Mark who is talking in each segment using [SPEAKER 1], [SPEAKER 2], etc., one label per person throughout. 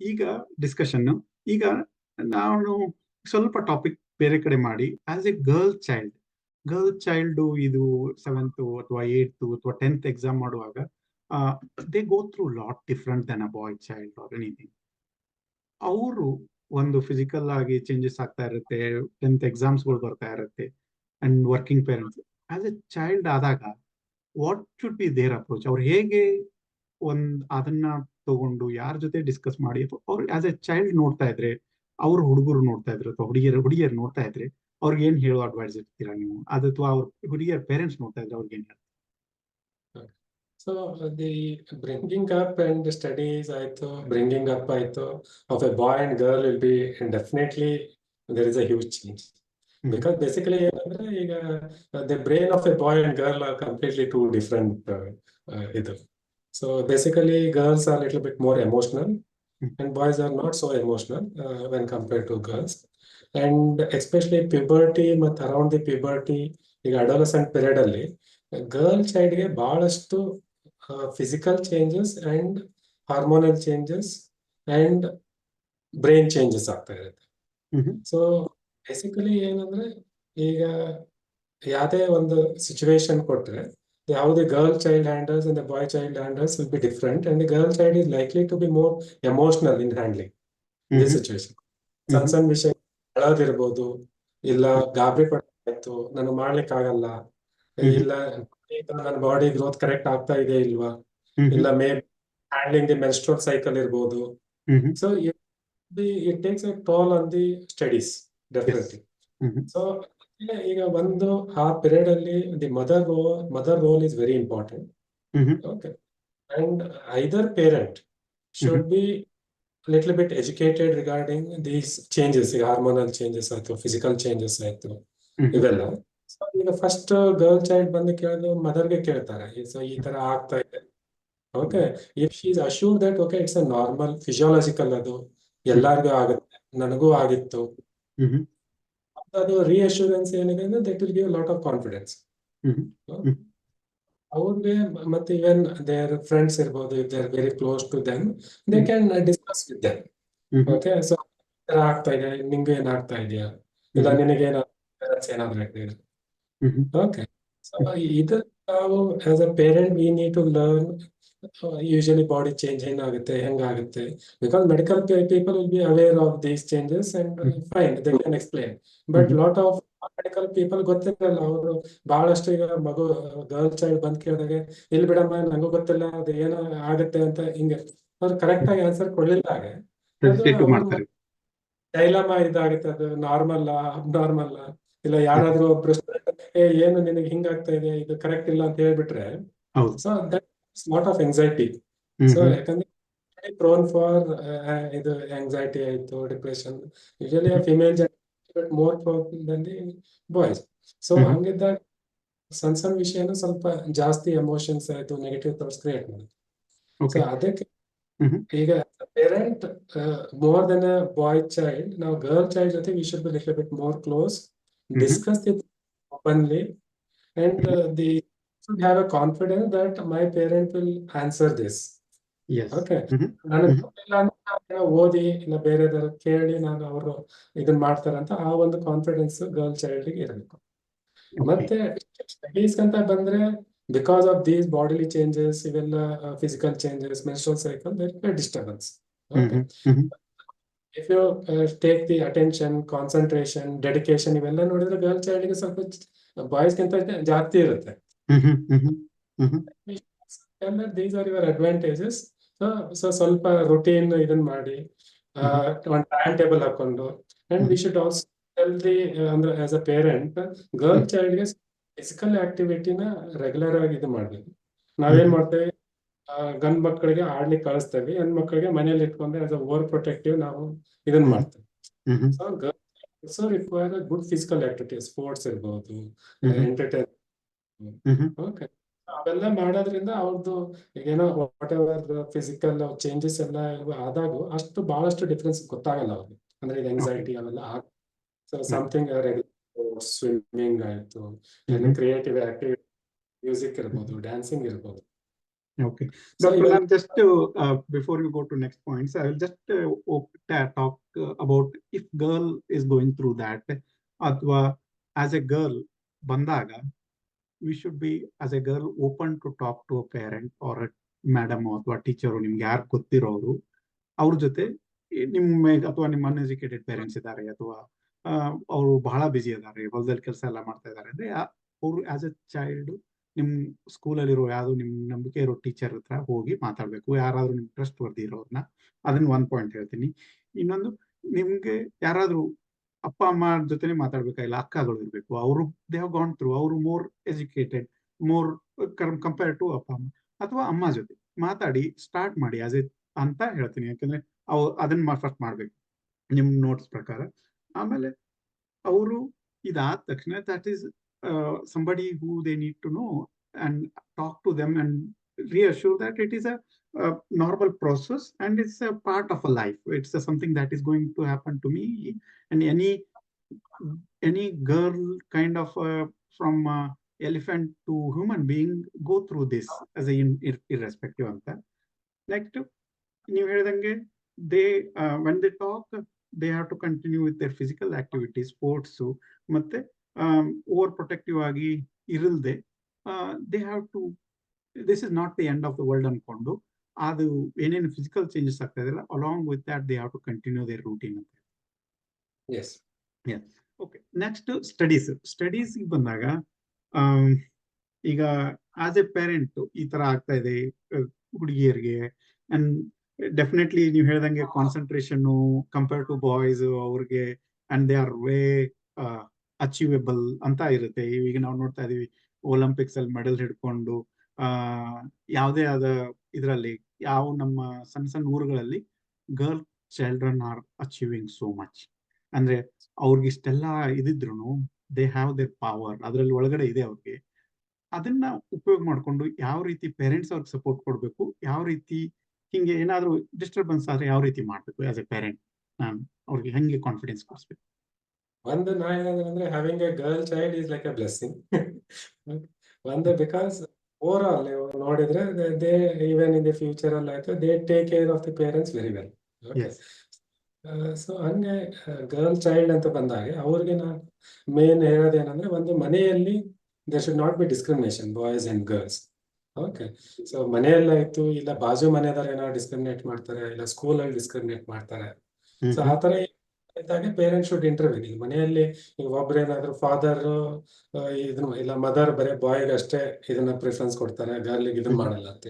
[SPEAKER 1] ಈಗ ಡಿಸ್ಕಷನ್ ಈಗ ನಾನು ಸ್ವಲ್ಪ ಟಾಪಿಕ್ ಬೇರೆ ಕಡೆ ಮಾಡಿ. As a girl child girl child ಇದು ಸೆವೆಂತ್ ಅಥವಾ ಏಯ್ತ್ ಅಥವಾ ಟೆಂತ್ ಎಕ್ಸಾಮ್ ಮಾಡುವಾಗ they go through lot different then a boy child or anything ಅವರು ಒಂದು ಫಿಸಿಕಲ್ ಆಗಿ ಚೇಂಜಸ್ ಆಗ್ತಾ ಇರುತ್ತೆ ಟೆಂತ್ ಎಕ್ಸಾಮ್ಸ್ಗಳು ಬರ್ತಾ ಇರುತ್ತೆ and working parents as a child ಆದಾಗ what should be their approach ಅವ್ರು ಹೇಗೆ ಒಂದ್ ಅದನ್ನ ತಗೊಂಡು ಯಾರ ಜೊತೆ ಡಿಸ್ಕಸ್ ಮಾಡಿ ಅಥವಾ ಅವ್ರು ಆಸ್ ಎ ಚೈಲ್ಡ್ ನೋಡ್ತಾ ಇದ್ರೆ ಅವ್ರ ಹುಡುಗರು ನೋಡ್ತಾ ಇದ್ರು ಅಥವಾ ಹುಡುಗಿಯರು ಹುಡುಗಿಯರು ನೋಡ್ತಾ ಇದ್ರೆ ಅವ್ರಿಗೆ ಏನ್ ಹೇಳೋ ಅಡ್ವೈಸ್ ಇರ್ತೀರಾ ನೀವು ಅದು ಅಥವಾ ಅವ್ರ ಹುಡುಗಿಯರ ಪೇರೆಂಟ್ಸ್ ನೋಡ್ತಾ ಇದ್ರೆ ಅವ್ರಿಗೆ ಏನ್
[SPEAKER 2] So the bringing up and the studies ಆಯ್ತು bringing up ಆಯ್ತು of a boy and girl will be definitely there is a huge change.
[SPEAKER 1] Hmm.
[SPEAKER 2] Because basically ಏನಂದ್ರೆ ಈಗ the brain of a boy and girl are completely two different uh, uh, ಇದು. So basically girls are a little bit more emotional
[SPEAKER 1] Hmm.
[SPEAKER 2] and boys are not so emotional uh, when compared to girls. And especially puberty ಮತ್ತು around the puberty the adolescent period ಅಲ್ಲಿ girl ಚೈಲ್ಡ್ಗೆ ಬಹಳಷ್ಟು physical changes and hormonal changes and brain changes ಆಗ್ತಾ ಇರುತ್ತೆ
[SPEAKER 1] ಹ್ಮ್
[SPEAKER 2] so basically ಏನಂದ್ರೆ ಈಗ ಯಾವುದೇ ಒಂದು ಸಿಚುವೇಶನ್ ಕೊಟ್ರೆ ಯಾವುದೇ girl child handles and boy child handles will be different and girl child is likely to be more emotional in handling this situation ಸಣ್ಣ ಸಣ್ಣ ವಿಷಯ ಅಳೋದಿರ್ಬೋದು ಇಲ್ಲ ಗಾಬರಿ ಪಡ್ತಾಯ್ತು ನಾನು ಮಾಡ್ಲಿಕ್ಕೆ ಆಗಲ್ಲ ಇಲ್ಲ ನನ್ನ ಬಾಡಿ ಗ್ರೋತ್ ಕರೆಕ್ಟ್ ಆಗ್ತಾ ಇದೆ ಇಲ್ವಾ ಇಲ್ಲ may handling the menstrual cycle ಇರ್ಬೋದು. So it takes a toll on the studies definitely so ಈಗ ಒಂದು ಆ ಪಿರಿಯಡ್ ಅಲ್ಲಿ the mother role mother role is very important okay and either parent should be little bit educated regarding these changes ಈಗ hormonal changes ಆಯ್ತು physical changes ಆಯ್ತು ಇವೆಲ್ಲ. ಈಗ first girl child ಬಂದು ಕೇಳೋದು ಮದರ್ಗೆ ಕೇಳ್ತಾರೆ. ಸೊ ಈ ತರ ಆಗ್ತಾ ಇದೆ. Okay if she is assure that okay it's a normal physiological ಅದು ಎಲ್ಲಾರ್ಗು ಆಗುತ್ತೆ ನನಗೂ ಆಗಿತ್ತು. ಅದು ರಿಅಶ್ಯೂರೆನ್ಸ್ ಏನಿದೆ ಅಂದ್ರೆ that will give lot of confidence ಅವ್ರಿಗೆ ಮತ್ತೆ ಇವನ್ ದೇರ್ ಫ್ರೆಂಡ್ಸ್ ಇರ್ಬೋದು if they are very close to them they can discuss with them okay so ಆಗ್ತಾ ಇದೆ ನಿಂಗೆ ಏನಾಗ್ತಾ ಇದೆಯಾ? ಇಲ್ಲ ನಿನಗೆ ಏನಾದ್ರು ಆಗ್ತಿದೆ ಓಕೆ ಸೊ ಇದು ನಾವು as a parent we need to learn usually body change ಏನಾಗುತ್ತೆ ಹೆಂಗಾಗುತ್ತೆ because medical people will be aware of these changes and fine they can explain but lot of medical people ಗೊತ್ತಿರಲ್ಲ ಅವರು ಬಹಳಷ್ಟು ಈಗ ಮಗು girl child ಬಂದ್ ಕೇಳಿದಾಗ ಇಲ್ಲಿ ಬಿಡಮ್ಮ ನಂಗೂ ಗೊತ್ತಿಲ್ಲ ಅದು ಏನೋ ಆಗುತ್ತೆ ಅಂತ ಹಿಂಗೆ. ಅವ್ರು ಕರೆಕ್ಟ್ ಆಗಿ ಆನ್ಸರ್ ಕೊಡ್ಲಿಲ್ಲ ಹಾಗೆ. ಡೈಲಮ ಇದಾಗುತ್ತೆ ಅದು ನಾರ್ಮಲ್ ನಾರ್ಮಲ್ ಇಲ್ಲ ಯಾರಾದ್ರೂ ಒಬ್ರು ಏ ಏನು ನಿನಗೆ ಹಿಂಗಾಗ್ತಾ ಇದೆ? ಇದು ಕರೆಕ್ಟ್ ಇಲ್ಲ ಅಂತ ಹೇಳ್ಬಿಟ್ರೆ so that lot of anxiety so ಯಾಕಂದ್ರೆ ಪ್ರೋನ್ ಫಾರ್ ಇದು ಎಂಗ್ಸೈಟಿ ಆಯ್ತು depression usually female but more than the boys so ಹಂಗಿದ್ದಾಗ ಸಣ್ಣ ಸಣ್ಣ ವಿಷಯನ ಸ್ವಲ್ಪ ಜಾಸ್ತಿ ಎಮೋಷನ್ಸ್ ಆಯ್ತು ನೆಗೆಟಿವ್ ಥಾಟ್ಸ್ ಕ್ರಿಯೇಟ್ ಮಾಡುತ್ತೆ ಸೊ ಅದಕ್ಕೆ ಈಗ parent more than a boy child ನಾವು ಗರ್ಲ್ ಚೈಲ್ಡ್ ಜೊತೆ we should be little bit more close discuss it openly and uh, they should have a confidence that my parent will answer this. Okay ನನಗೆ ಗೊತ್ತಿಲ್ಲ ಅಂದ್ರೆ ಓದಿ ಇಲ್ಲ ಬೇರೆದರ ಕೇಳಿ ನಾನು ಅವರು ಇದನ್ನ ಮಾಡ್ತಾರಂತ ಆ ಒಂದು ಕಾನ್ಫಿಡೆನ್ಸ್ ಗರ್ಲ್ ಚೈಲ್ಡ್ಗೆ ಇರಬೇಕು. ಮತ್ತೆ ಸ್ಟಡೀಸ್ ಅಂತ ಬಂದ್ರೆ because of these bodily changes ಇವೆಲ್ಲ physical changes menstrual cycle there disturbance if you take the attention concentration dedication ಇವೆಲ್ಲ ನೋಡಿದ್ರೆ ಗರ್ಲ್ ಚೈಲ್ಡ್ಗೆ ಸ್ವಲ್ಪ ಬಾಯ್ಸ್ ಗಿಂತ ಜಾಸ್ತಿ ಇರುತ್ತೆ. These are your advantages so so ಸ್ವಲ್ಪ ರೊಟೀನ್ ಇದನ್ನ ಮಾಡಿ ಒಂದು ಟೈಮ್ ಟೇಬಲ್ ಹಾಕೊಂಡು. And we should also tell the ಅಂದ್ರೆ ಆಸ್ ಅ ಪೇರೆಂಟ್ ಗರ್ಲ್ ಚೈಲ್ಡ್ಗೆ ಫಿಸಿಕಲ್ ಆಕ್ಟಿವಿಟಿನ ರೆಗ್ಯುಲರ್ ಆಗಿ ಇದು ಮಾಡ್ಬೇಕು. ನಾವೇನ್ ಮಾಡ್ತೇವೆ? ಗಂಡ್ ಮಕ್ಕಳಿಗೆ ಆಡ್ಲಿಕ್ಕೆ ಕಳಿಸ್ತೇವೆ. ಹೆಣ್ ಮಕ್ಕಳಿಗೆ ಮನೇಲಿ ಇಟ್ಕೊಂಡ್ರೆ ಆಸ್ ಅ ಓವರ್ ಪ್ರೊಟೆಕ್ಟಿವ್ ನಾವು ಇದನ್ನ ಮಾಡ್ತೇವೆ. So girls require good physical activity sports ಇರ್ಬೋದು ಎಂಟರ್ಟೈನ್ ಓಕೆ. ಅವೆಲ್ಲ ಮಾಡೋದ್ರಿಂದ ಅವ್ರದ್ದು ಏನೋ ವಾಟ್ ಎವರ್ ಫಿಸಿಕಲ್ ಚೇಂಜಸ್ ಎಲ್ಲ ಆದಾಗ ಅಷ್ಟು ಬಹಳಷ್ಟು ಡಿಫ್ರೆನ್ಸ್ ಗೊತ್ತಾಗಲ್ಲ ಅವ್ರಿಗೆ. ಅಂದ್ರೆ ಇದು ಎಂಗ್ಸೈಟಿ ಅವೆಲ್ಲ ಸೊ ಸಮಥಿಂಗ್ ಸ್ವಿಮ್ಮಿಂಗ್ ಆಯ್ತು ಕ್ರಿಯೇಟಿವ್ ಆಕ್ಟಿವಿಟಿ ಮ್ಯೂಸಿಕ್ ಇರ್ಬೋದು ಡ್ಯಾನ್ಸಿಂಗ್ ಇರ್ಬೋದು.
[SPEAKER 1] Okay
[SPEAKER 2] So
[SPEAKER 1] Dr.
[SPEAKER 2] even-
[SPEAKER 1] Nan, just to, uh, before you go to next points, I will just uh, talk uh, about if girl is going through that, ಅಥವಾ as a girl ಬಂದಾಗ we should be, as a girl, open to talk to a parent or a madam ಅಥವಾ teacher ನಿಮ್ಗೆ ಯಾರು ಗೊತ್ತಿರೋರು, ಅವ್ರ ಜೊತೆ ನಿಮ್ಮ ಅಥವಾ ನಿಮ್ಮ ಅನ್ಎಜುಕೇಟೆಡ್ ಪೇರೆಂಟ್ಸ್ ಇದ್ದಾರೆ ಅಥವಾ ಅವರು ಬಹಳ ಬಿಸಿ ಇದ್ದಾರೆ ಹೊಲದಲ್ಲಿ ಕೆಲಸ ಎಲ್ಲ ಮಾಡ್ತಾ ಇದ್ದಾರೆ ಅಂದ್ರೆ ಅವರು ಆಸ್ ಎ ಚೈಲ್ಡ್ ನಿಮ್ ಸ್ಕೂಲಲ್ಲಿರೋ ಯಾವ್ದು ನಿಮ್ ನಂಬಿಕೆ ಇರೋ ಟೀಚರ್ ಹತ್ರ ಹೋಗಿ ಮಾತಾಡ್ಬೇಕು. ಯಾರಾದ್ರೂ ನಿಮ್ ಟ್ರಸ್ಟ್ ವರ್ದಿ ಇರೋರ್ನ, ಅದನ್ನ ಒಂದ್ ಪಾಯಿಂಟ್ ಹೇಳ್ತೀನಿ. ಇನ್ನೊಂದು, ನಿಮ್ಗೆ ಯಾರಾದ್ರೂ ಅಪ್ಪ ಅಮ್ಮ ಜೊತೆನೆ ಮಾತಾಡ್ಬೇಕಾಗಿಲ್ಲ ಅಕ್ಕಗಳು ಇರಬೇಕು. ಅವರು ದೇ ಹವ್ ಗಾನ್ ಥ್ರೂ ಅವರು more educated more compare to ಅಪ್ಪ ಅಮ್ಮ ಅಥವಾ ಅಮ್ಮ ಜೊತೆ ಮಾತಾಡಿ ಸ್ಟಾರ್ಟ್ ಮಾಡಿ ಆಸ್ ಅಂತ ಹೇಳ್ತೀನಿ. ಯಾಕಂದ್ರೆ ಅವ್ ಅದನ್ನ ಫಸ್ಟ್ ಮಾಡ್ಬೇಕು. ನಿಮ್ ನೋಟ್ಸ್ ಪ್ರಕಾರ. ಆಮೇಲೆ ಅವರು ಇದಾದ ತಕ್ಷಣ that is somebody who they need to know and talk to them and reassure that it is a, a normal process and it's a part of a life it's a, something that is going to happen to me and any any girl kind of uh, from uh, elephant to human being go through this as a in- ir- irrespective ಅಂತ next ನೀವು ಹೇಳಿದಂಗೆ they when they talk they have to continue with their physical activity sports ಮತ್ತೆ over protective ಆಗಿ ಇರಲ್ದೆ they have to this is not the end of the world ಅನ್ಕೊಂಡು ಅದು ಏನೇನು physical changes ಆಗ್ತಾ ಇದೆಯಲ್ಲ along with that they have to continue their routine ಅಂತ
[SPEAKER 2] yes
[SPEAKER 1] okay next studies studies ಬಂದಾಗ ಈಗ ಆಸ್ ಎ ಪೇರೆಂಟ್ ಈ ತರ ಆಗ್ತಾ ಇದೆ ಹುಡುಗಿಯರಿಗೆ. ಅಂಡ್ ಡೆಫಿನೆಟ್ಲಿ ನೀವು ಹೇಳ್ದಂಗೆ ಕಾನ್ಸಂಟ್ರೇಷನ್ ಕಂಪೇರ್ ಟು ಬಾಯ್ಸ್ ಅವ್ರಿಗೆ and they are way achievable ಅಂತ ಇರುತ್ತೆ. ಈಗ ನಾವು ನೋಡ್ತಾ ಇದೀವಿ ಒಲಿಂಪಿಕ್ಸ್ ಅಲ್ಲಿ ಮೆಡಲ್ ಹಿಡ್ಕೊಂಡು ಆ ಯಾವುದೇ ಆದ ಇದರಲ್ಲಿ ಯಾವ ನಮ್ಮ ಸಣ್ಣ ಸಣ್ಣ ಊರುಗಳಲ್ಲಿ girl children are achieving so much ಅಂದ್ರೆ ಅವ್ರಿಗೆ ಇಷ್ಟೆಲ್ಲ ಇದಿದ್ರು ದೇ ಹ್ಯಾವ್ ದೇರ್ ಪವರ್ ಅದ್ರಲ್ಲಿ ಒಳಗಡೆ ಇದೆ ಅವ್ರಿಗೆ. ಅದನ್ನ ಉಪಯೋಗ ಮಾಡ್ಕೊಂಡು ಯಾವ ರೀತಿ ಪೇರೆಂಟ್ಸ್ ಅವ್ರಿಗೆ ಸಪೋರ್ಟ್ ಕೊಡ್ಬೇಕು, ಯಾವ ರೀತಿ ಹಿಂಗೆ ಏನಾದ್ರು ಡಿಸ್ಟರ್ಬೆನ್ಸ್ ಆದ್ರೆ ಯಾವ ರೀತಿ ಮಾಡ್ಬೇಕು ಆಸ್ ಎ ಪೇರೆಂಟ್ ನಾನು ಅವ್ರಿಗೆ ಹೆಂಗೆ ಕಾನ್ಫಿಡೆನ್ಸ್ ಕೊಡಿಸ್ಬೇಕು?
[SPEAKER 2] ಒಂದು ನಾ ಏನಂದ್ರೆ having a girl child is like a blessing ಒಂದು ಬಿಕಾಸ್ ಓವರ್ ಆಲ್ ನೀವು ನೋಡಿದ್ರೆ they even in the future ಅಲ್ಲಿ ಆಯ್ತು they take care of the parents very
[SPEAKER 1] well
[SPEAKER 2] so ಹಂಗೆ ಗರ್ಲ್ ಚೈಲ್ಡ್ ಅಂತ ಬಂದಾಗ ಅವ್ರಿಗೆ ನಾ ಮೇನ್ ಹೇಳೋದೇನಂದ್ರೆ ಒಂದು ಮನೆಯಲ್ಲಿ there should not be discrimination boys and girls okay so ಮನೆಯಲ್ಲಾಯ್ತು ಇಲ್ಲ ಬಾಜು ಮನೆಯವ್ರು ಏನೋ ಡಿಸ್ಕ್ರಿಮಿನೇಟ್ ಮಾಡ್ತಾರೆ ಇಲ್ಲ ಸ್ಕೂಲಲ್ಲಿ ಡಿಸ್ಕ್ರಿಮಿನೇಟ್ ಮಾಡ್ತಾರೆ. ಸೊ ಆ ತರ ಇದ್ದಾಗ ಪೇರೆಂಟ್ಸ್ ಶುಡ್ ಇಂಟರ್ವ್ಯೂ ಈಗ ಮನೆಯಲ್ಲಿ ಈಗ ಒಬ್ರೇನಾದ್ರು ಫಾದರ್ ಇದನ್ನು ಇಲ್ಲ ಮದರ್ ಬರೀ ಬಾಯ್ಗೆ ಅಷ್ಟೇ ಇದನ್ನ ಪ್ರಿಫರೆನ್ಸ್ ಕೊಡ್ತಾರೆ ಗರ್ಲಿಗೆ ಇದನ್ನ. ಮಾಡಲ್ಲ ಅಂತ.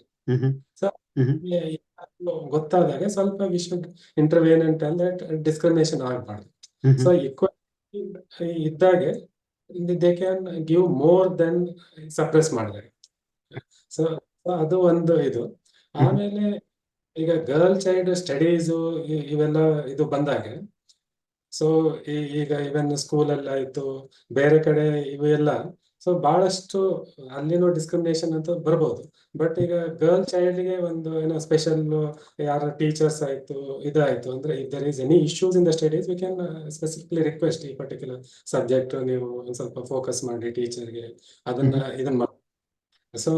[SPEAKER 2] ಏನಾದ್ರು ಗೊತ್ತಾದಾಗ ಸ್ವಲ್ಪ ವಿಶ್ವ ಶುಡ್ ಇಂಟರ್ವ್ಯೂ ಏನಂತಂದ್ರೆ ಡಿಸ್ಕ್ರಿಮಿನೇಷನ್ ಆಗಬಾರ್ದು. ಸೊ ಈಕ್ವಾಲಿಟಿ ಇದ್ದಾಗೆ they can give more than suppress ಮಾಡಿದಾಗ ಸೊ ಅದು ಒಂದು ಇದು. ಆಮೇಲೆ ಈಗ ಗರ್ಲ್ ಚೈಲ್ಡ್ ಸ್ಟಡೀಸ್ ಇವೆಲ್ಲ ಇದು ಬಂದಾಗ ಸೊ ಈಗ ಇವನ್ ಸ್ಕೂಲಲ್ಲಿ ಆಯ್ತು ಬೇರೆ ಕಡೆ ಇವು ಎಲ್ಲ. ಸೊ ಬಹಳಷ್ಟು ಅಲ್ಲಿನೂ ಡಿಸ್ಕ್ರಿಮಿನೇಷನ್ ಅಂತ ಬರ್ಬೋದು. ಬಟ್ ಈಗ ಗರ್ಲ್ ಚೈಲ್ಡ್ಗೆ ಒಂದು ಏನೋ ಸ್ಪೆಷಲ್ ಯಾರ ಟೀಚರ್ಸ್ ಆಯ್ತು ಇದಾಯ್ತು. ಅಂದ್ರೆ if there is any issues in the studies we can specifically request ಈ ಪರ್ಟಿಕ್ಯುಲರ್ ಸಬ್ಜೆಕ್ಟ್ ನೀವು ಒಂದ್ ಸ್ವಲ್ಪ ಫೋಕಸ್ ಮಾಡಿ ಟೀಚರ್ಗೆ ಅದನ್ನ ಇದನ್ನ ಮಾಡಿ. ಸೊ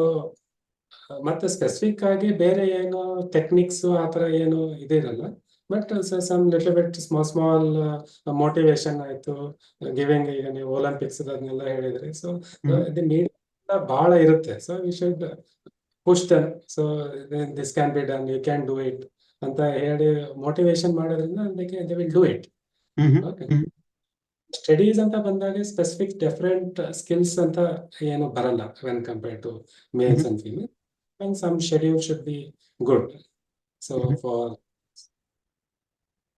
[SPEAKER 2] ಮತ್ತೆ ಸ್ಪೆಸಿಫಿಕ್ ಆಗಿ ಬೇರೆ ಏನು ಟೆಕ್ನಿಕ್ಸ್ ಆತರ ತರ ಏನು ಇದಿರಲ್ಲ. But some little bit small small motivation ಆಯ್ತು. ಗಿವಿಂಗ್ ಈಗ ನೀವು ಒಲಿಂಪಿಕ್ಸ್ ಅದನ್ನೆಲ್ಲ ಹೇಳಿದ್ರಿ. ಸೊ ಇದು ಮೀಡಿಯಾ ಬಹಳ ಇರುತ್ತೆ. So we should push then so this can be done you can do it ಅಂತ ಹೇಳಿ ಮೋಟಿವೇಶನ್ ಮಾಡೋದ್ರಿಂದ they
[SPEAKER 1] will
[SPEAKER 2] do
[SPEAKER 1] it
[SPEAKER 2] studies ಅಂತ ಬಂದಾಗ ಸ್ಪೆಸಿಫಿಕ್ ಡಿಫ್ರೆಂಟ್ ಸ್ಕಿಲ್ಸ್ ಅಂತ ಏನು ಬರಲ್ಲ when compare to males and female some schedule should be good
[SPEAKER 1] so.
[SPEAKER 2] For